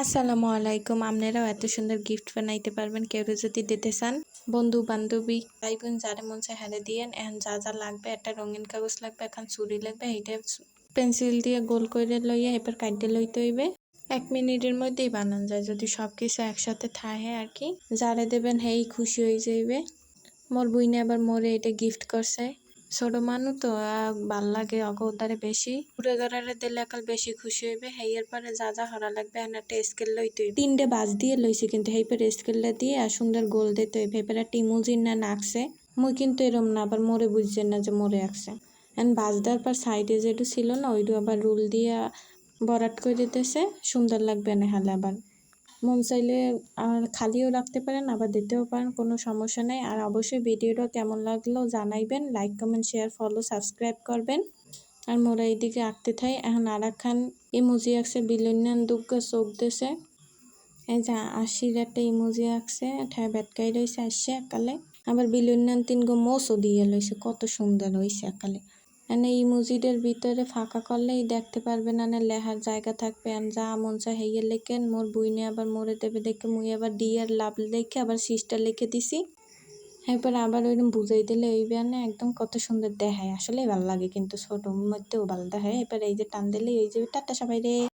আসসালামু আলাইকুম। আপনারাও এত সুন্দর গিফট বানাইতে পারবেন, কেউ যদি দিতে চান। বন্ধু বান্ধবী ভাই বোন যারে মন চায় হারে দিয়েন। এখন যা যা লাগবে, একটা রঙিন কাগজ লাগবে, এখন চুরি লাগবে, এইটা পেন্সিল দিয়ে গোল করে লইয়া এবার কাটতে লইতে হইবে। এক মিনিটের মধ্যেই বানান যায়, যদি সব কিছু একসাথে থাকে আর কি। যারে দেবেন, হেই খুশি হয়ে যাইবে। মোর বইনে আবার মোরে এটা গিফট করছে। ছোট মানুষ তো ভালো লাগে অগদারে বেশি। ঘুরে ঘরে দিলে একাল বেশি খুশি হইবে। হেইয়ের পরে যা যা হরা লাগবে এখন একটা স্কেল লইতে তিনটে বাজ দিয়ে লইছি কিন্তু হেই পরে স্কেলটা দিয়ে আর সুন্দর গোল দিতে হইবে। এবার একটা ইমোজিন না নাকছে। মুই কিন্তু এরম না, আবার মোরে বুঝছেন না যে মোরে আঁকছে। এখন বাজ দেওয়ার পর সাইডে যেটু ছিল না, ওইটু আবার রুল দিয়ে বরাট করে দিতেছে। সুন্দর লাগবে না হালে আবার। মন চাইলে আর খালিও রাখতে পারেন, আবার দিতেও পারেন, কোনো সমস্যা নেই। আর অবশ্যই ভিডিওটা কেমন লাগল জানাইবেন like comment share follow subscribe করবেন। আর মোরা এইদিকে আঁকতে থাই। এখন আর একখান ইমোজি আঁকছে, বিলন্যান দুগ্গা চোখ দেছে। এই যে আশির একটা ইমোজি আঁকছে, ঠায় বেটকাই রয়েছে আসছে একালে। আবার বিলন্যান তিন গো মোসও দিয়ে লইছে, কত সুন্দর হয়েছে একালে। এনে মসজিদের ভিতরে ফাঁকা করলেই দেখতে পারবেন না লেহার জায়গা থাকবে। আর যা মন চা হেয়ে লেখেন, মোর বুইনে আবার মোরে দেবে দেখে মুই আবার ডিয়ার লাভ লেখে আবার সিস্টার লিখে দিছি। এরপর আবার ওইরকম বুঝাই দিলে ওই বিয়ানে একদম কত সুন্দর দেখায়। আসলেই ভালো লাগে কিন্তু ছোট মধ্যেও ভালো দেখায়। এবার এই যে টান দিলে এই যে টাটা সবাই রে।